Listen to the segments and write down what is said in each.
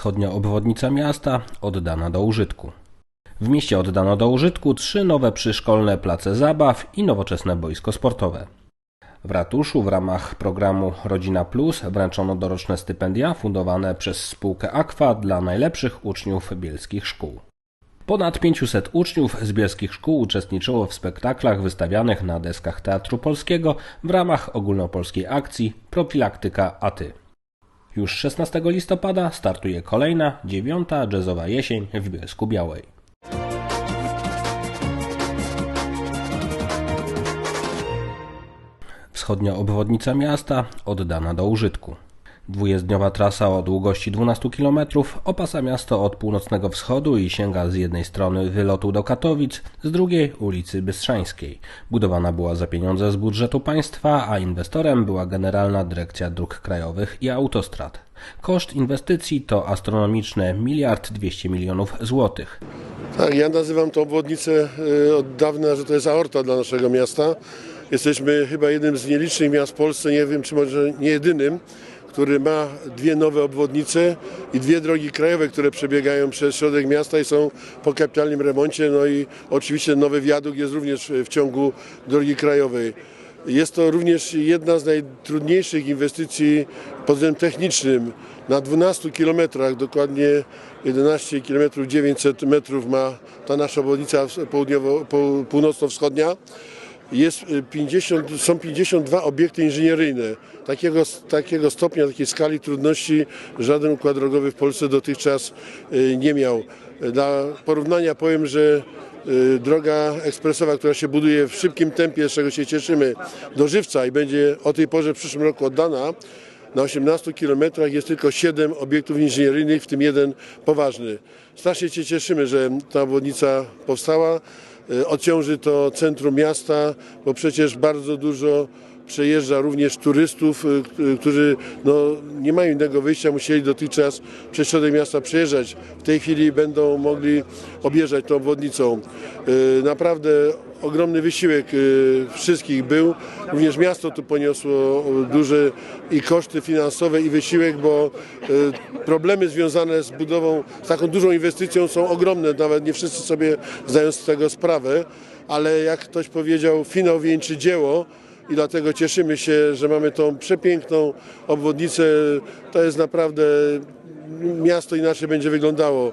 Wschodnia obwodnica miasta oddana do użytku. W mieście oddano do użytku trzy nowe przyszkolne place zabaw i nowoczesne boisko sportowe. W ratuszu w ramach programu Rodzina Plus wręczono doroczne stypendia fundowane przez spółkę Aqua dla najlepszych uczniów bielskich szkół. Ponad 500 uczniów z bielskich szkół uczestniczyło w spektaklach wystawianych na deskach Teatru Polskiego w ramach ogólnopolskiej akcji Profilaktyka A Ty. Już 16 listopada startuje kolejna, dziewiąta jazzowa jesień w Bielsku Białej. Wschodnia obwodnica miasta oddana do użytku. Dwujezdniowa trasa o długości 12 km opasa miasto od północnego wschodu i sięga z jednej strony wylotu do Katowic, z drugiej ulicy Bystrzańskiej. Budowana była za pieniądze z budżetu państwa, a inwestorem była Generalna Dyrekcja Dróg Krajowych i Autostrad. Koszt inwestycji to astronomiczne miliard 200 milionów złotych. Tak, ja nazywam tą obwodnicę y, od dawna, że to jest aorta dla naszego miasta. Jesteśmy chyba jednym z nielicznych miast w Polsce, nie wiem czy może nie jedynym, który ma dwie nowe obwodnice i dwie drogi krajowe, które przebiegają przez środek miasta i są po kapitalnym remoncie. No i oczywiście nowy wiadukt jest również w ciągu drogi krajowej. Jest to również jedna z najtrudniejszych inwestycji pod względem technicznym. Na 12 kilometrach, dokładnie 11 km 900 metrów ma ta nasza obwodnica południowo, po- północno-wschodnia. Jest y, 50, są 52 obiekty inżynieryjne. Takiego, takiego stopnia, takiej skali trudności żaden układ drogowy w Polsce dotychczas y, nie miał. Dla porównania powiem, że y, droga ekspresowa, która się buduje w szybkim tempie, z czego się cieszymy, do Żywca i będzie o tej porze w przyszłym roku oddana, na 18 kilometrach jest tylko 7 obiektów inżynieryjnych, w tym jeden poważny. Strasznie się cieszymy, że ta obwodnica powstała. Y, Odciąży to centrum miasta, bo przecież bardzo dużo przejeżdża również turystów, y, k- którzy no, nie mają innego wyjścia, musieli dotychczas przez środek miasta przejeżdżać. W tej chwili będą mogli objeżdżać tą obwodnicą. Naprawdę ogromny wysiłek y, wszystkich był. Również miasto tu poniosło y, duże i koszty finansowe i wysiłek, bo y, problemy związane z budową, z taką dużą inwestycją są ogromne. Nawet nie wszyscy sobie zdają z tego sprawę, ale jak ktoś powiedział, finał wieńczy dzieło. I dlatego cieszymy się, że mamy tą przepiękną obwodnicę. To jest naprawdę miasto inaczej będzie wyglądało.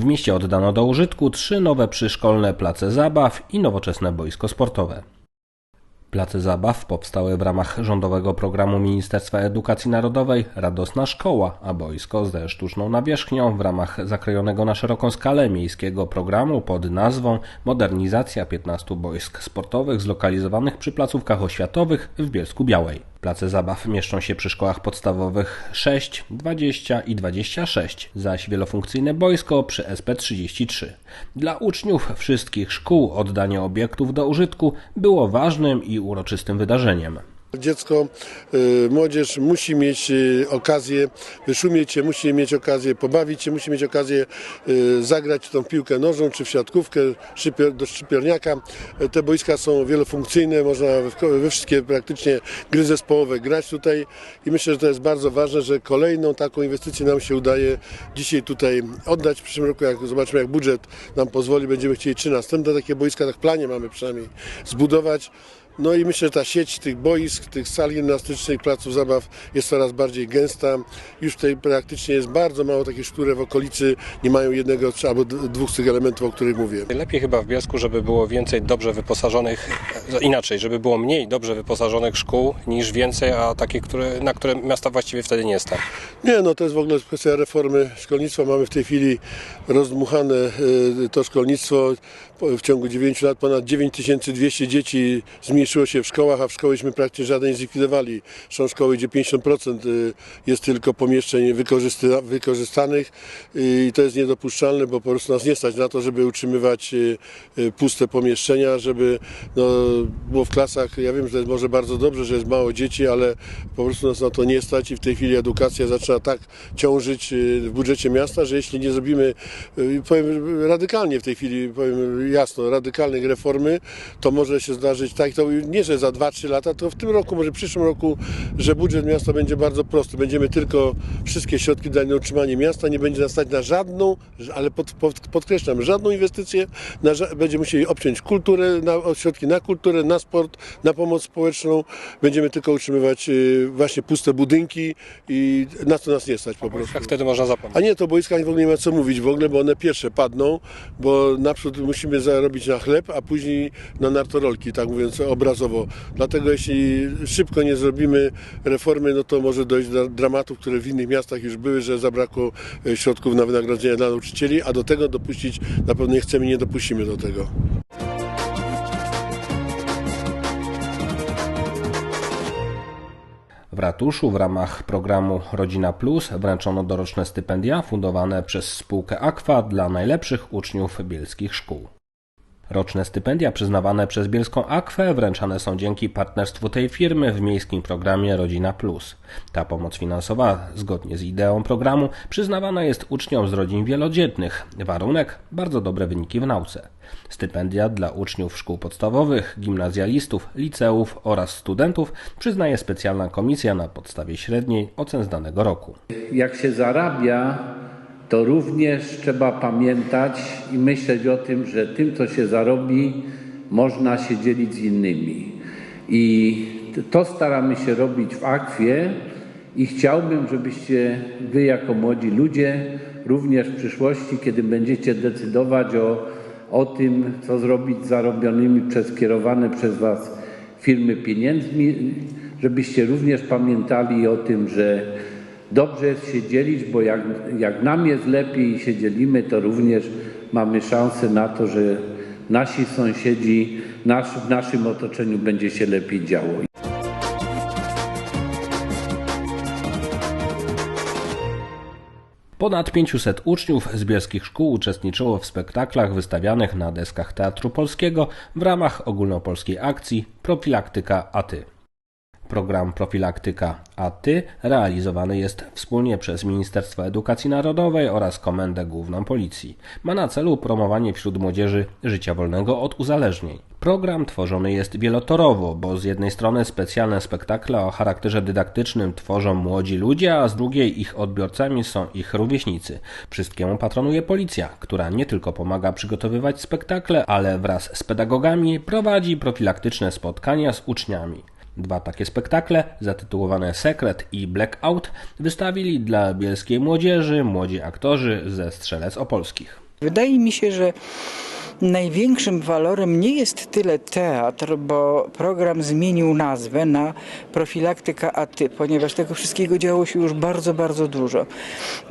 W mieście oddano do użytku trzy nowe przyszkolne place zabaw i nowoczesne boisko sportowe. Place zabaw powstały w ramach rządowego programu Ministerstwa Edukacji Narodowej Radosna Szkoła, a boisko ze sztuczną nawierzchnią w ramach zakrojonego na szeroką skalę miejskiego programu pod nazwą Modernizacja 15 boisk sportowych zlokalizowanych przy placówkach oświatowych w Bielsku Białej. Place zabaw mieszczą się przy szkołach podstawowych 6, 20 i 26, zaś wielofunkcyjne boisko przy SP33. Dla uczniów wszystkich szkół oddanie obiektów do użytku było ważnym i uroczystym wydarzeniem. Dziecko, y, młodzież musi mieć y, okazję wyszumieć się, musi mieć okazję pobawić się, musi mieć okazję y, zagrać tą piłkę nożną czy w siatkówkę do szczypiorniaka. Te boiska są wielofunkcyjne, można we, wszystkie praktycznie gry zespołowe grać tutaj i myślę, że to jest bardzo ważne, że kolejną taką inwestycję nam się udaje dzisiaj tutaj oddać. W przyszłym roku, jak zobaczymy jak budżet nam pozwoli, będziemy chcieli trzy następne takie boiska, tak planie mamy przynajmniej zbudować. No i myślę, że ta sieć tych boisk, tych sal gimnastycznych, placów zabaw jest coraz bardziej gęsta. Już tutaj praktycznie jest bardzo mało takich szkół, które w okolicy nie mają jednego albo dwóch z tych elementów, o których mówię. Lepiej chyba w Bielsku, żeby było więcej dobrze wyposażonych, e, inaczej, żeby było mniej dobrze wyposażonych szkół niż więcej, a takie, które, na które miasta właściwie wtedy nie stać. Nie, no to jest w ogóle kwestia reformy szkolnictwa. Mamy w tej chwili rozdmuchane y, to szkolnictwo. W ciągu 9 lat ponad 9200 dzieci zmniejszyło się w szkołach, a w szkołyśmy praktycznie żaden zlikwidowali. Są szkoły, gdzie 50% y, jest tylko pomieszczeń wykorzysta- wykorzystanych y, i to jest niedopuszczalne, bo po prostu nas nie stać na to, żeby utrzymywać y, puste pomieszczenia, żeby no, było w klasach, ja wiem, że jest może bardzo dobrze, że jest mało dzieci, ale po prostu nas na to nie stać i w tej chwili edukacja zaczyna tak ciążyć w budżecie miasta, że jeśli nie zrobimy, powiem radykalnie w tej chwili, powiem jasno, radykalnej reformy, to może się zdarzyć, tak to nie że za 2-3 lata, to w tym roku, może w przyszłym roku, że budżet miasta będzie bardzo prosty. Będziemy tylko wszystkie środki na utrzymanie miasta, nie będzie nas stać na żadną, ale pod, pod, podkreślam, żadną inwestycję, na, będziemy musieli obciąć kulturę, na, środki na kulturę, na sport, na pomoc społeczną. Będziemy tylko utrzymywać y, właśnie puste budynki i na to nas nie stać po prostu. Jak wtedy można zapomnieć? A nie, to boiska w ogóle nie ma co mówić w ogóle, bo one pierwsze padną, bo naprzód musimy zarobić na chleb, a później na nartorolki, tak mówiąc obrazowo. Dlatego jeśli szybko nie zrobimy reformy, no to może dojść do dramatów, które w innych miastach już były, że zabrakło e, środków na wynagrodzenia dla nauczycieli, a do tego dopuścić na pewno nie chcemy nie dopuścimy do tego. W ratuszu w ramach programu Rodzina Plus wręczono doroczne stypendia fundowane przez spółkę Aqua dla najlepszych uczniów bielskich szkół. Roczne stypendia przyznawane przez Bielską Akwę wręczane są dzięki partnerstwu tej firmy w miejskim programie Rodzina Plus. Ta pomoc finansowa, zgodnie z ideą programu, przyznawana jest uczniom z rodzin wielodzietnych. Warunek bardzo dobre wyniki w nauce. Stypendia dla uczniów szkół podstawowych, gimnazjalistów, liceów oraz studentów przyznaje specjalna komisja na podstawie średniej ocen z danego roku. jak się zarabia, to również trzeba pamiętać i myśleć o tym, że tym, co się zarobi, można się dzielić z innymi. I to staramy się robić w Akwie i chciałbym, żebyście wy jako młodzi ludzie również w przyszłości, kiedy będziecie decydować o, o tym, co zrobić z zarobionymi przez kierowane przez was firmy pieniędzmi, żebyście również pamiętali o tym, że Dobrze jest się dzielić, bo jak, jak nam jest lepiej i się dzielimy, to również mamy szansę na to, że nasi sąsiedzi, nasz, w naszym otoczeniu będzie się lepiej działo. Ponad 500 uczniów z bielskich szkół uczestniczyło w spektaklach wystawianych na deskach Teatru Polskiego w ramach ogólnopolskiej akcji Profilaktyka A Ty. Program Profilaktyka A Ty realizowany jest wspólnie przez Ministerstwo Edukacji Narodowej oraz Komendę Główną Policji. Ma na celu promowanie wśród młodzieży życia wolnego od uzależnień. Program tworzony jest wielotorowo, bo z jednej strony specjalne spektakle o charakterze dydaktycznym tworzą młodzi ludzie, a z drugiej ich odbiorcami są ich rówieśnicy. Wszystkiemu patronuje policja, która nie tylko pomaga przygotowywać spektakle, ale wraz z pedagogami prowadzi profilaktyczne spotkania z uczniami. Dwa takie spektakle, zatytułowane Sekret i Blackout, wystawili dla bielskiej młodzieży młodzi aktorzy ze Strzelec Opolskich. Wydaje mi się, że największym walorem nie jest tyle teatr, bo program zmienił nazwę na profilaktyka ATY, ponieważ tego wszystkiego działo się już bardzo, bardzo dużo.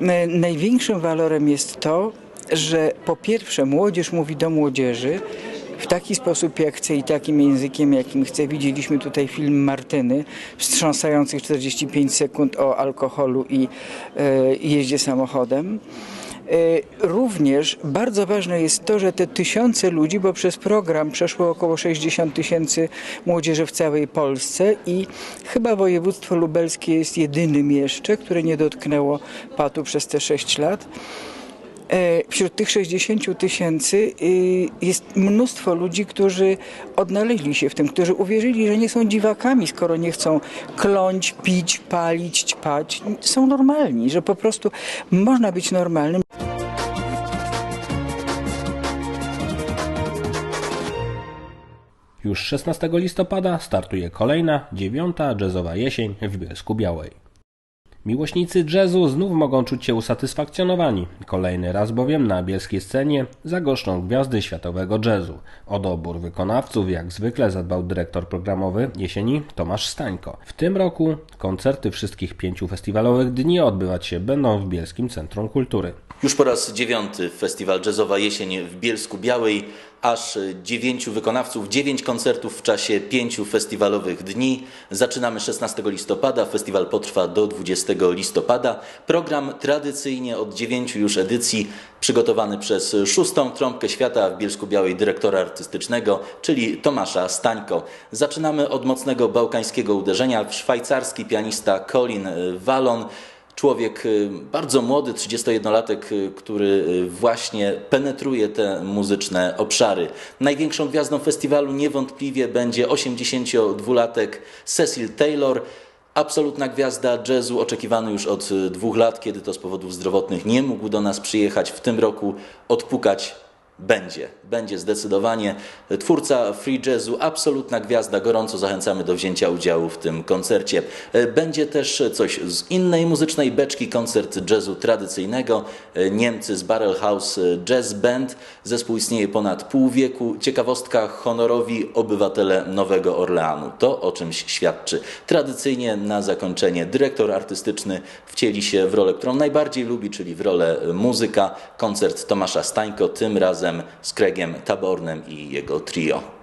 E, Największym walorem jest to, że po pierwsze młodzież mówi do młodzieży, w taki sposób jak chce i takim językiem jakim chce. Widzieliśmy tutaj film Martyny, wstrząsających 45 sekund o alkoholu i e, jeździe samochodem. E, Również bardzo ważne jest to, że te tysiące ludzi, bo przez program przeszło około 60 tysięcy młodzieży w całej Polsce i chyba województwo lubelskie jest jedynym jeszcze, które nie dotknęło patu przez te 6 lat. E, Wśród tych 60 tysięcy y, jest mnóstwo ludzi, którzy odnaleźli się w tym, którzy uwierzyli, że nie są dziwakami, skoro nie chcą kląć, pić, palić, ćpać. Są normalni, że po prostu można być normalnym. Już 16 listopada startuje kolejna, dziewiąta jazzowa jesień w Bielsku Białej. Miłośnicy jazzu znów mogą czuć się usatysfakcjonowani. Kolejny raz bowiem na bielskiej scenie zagoszczą gwiazdy światowego jazzu. O dobór wykonawców jak zwykle zadbał dyrektor programowy jesieni Tomasz Stańko. W tym roku koncerty wszystkich pięciu festiwalowych dni odbywać się będą w Bielskim Centrum Kultury. Już po raz dziewiąty Festiwal Jazzowa Jesień w Bielsku Białej. Aż dziewięciu wykonawców, dziewięć koncertów w czasie pięciu festiwalowych dni. Zaczynamy 16 listopada, festiwal potrwa do 20 listopada. Program tradycyjnie od dziewięciu już edycji przygotowany przez szóstą trąbkę świata w Bielsku Białej dyrektora artystycznego, czyli Tomasza Stańko. Zaczynamy od mocnego bałkańskiego uderzenia. Szwajcarski pianista Colin Wallon Człowiek y, bardzo młody, 31-latek, y, który y, właśnie penetruje te muzyczne obszary. Największą gwiazdą festiwalu niewątpliwie będzie 82-latek Cecil Taylor. Absolutna gwiazda jazzu, oczekiwany już od dwóch lat, kiedy to z powodów zdrowotnych nie mógł do nas przyjechać. W tym roku odpukać będzie. Będzie zdecydowanie. Twórca free jazzu, absolutna gwiazda. Gorąco zachęcamy do wzięcia udziału w tym koncercie. E, Będzie też coś z innej muzycznej beczki, koncert jazzu tradycyjnego. E, Niemcy z Barrel House Jazz Band. Zespół istnieje ponad pół wieku. Ciekawostka, honorowi obywatele Nowego Orleanu. To o czymś świadczy. Tradycyjnie na zakończenie dyrektor artystyczny wcieli się w rolę, którą najbardziej lubi, czyli w rolę muzyka. Koncert Tomasza Stańko, tym razem z Craigiem Tabornem i jego trio.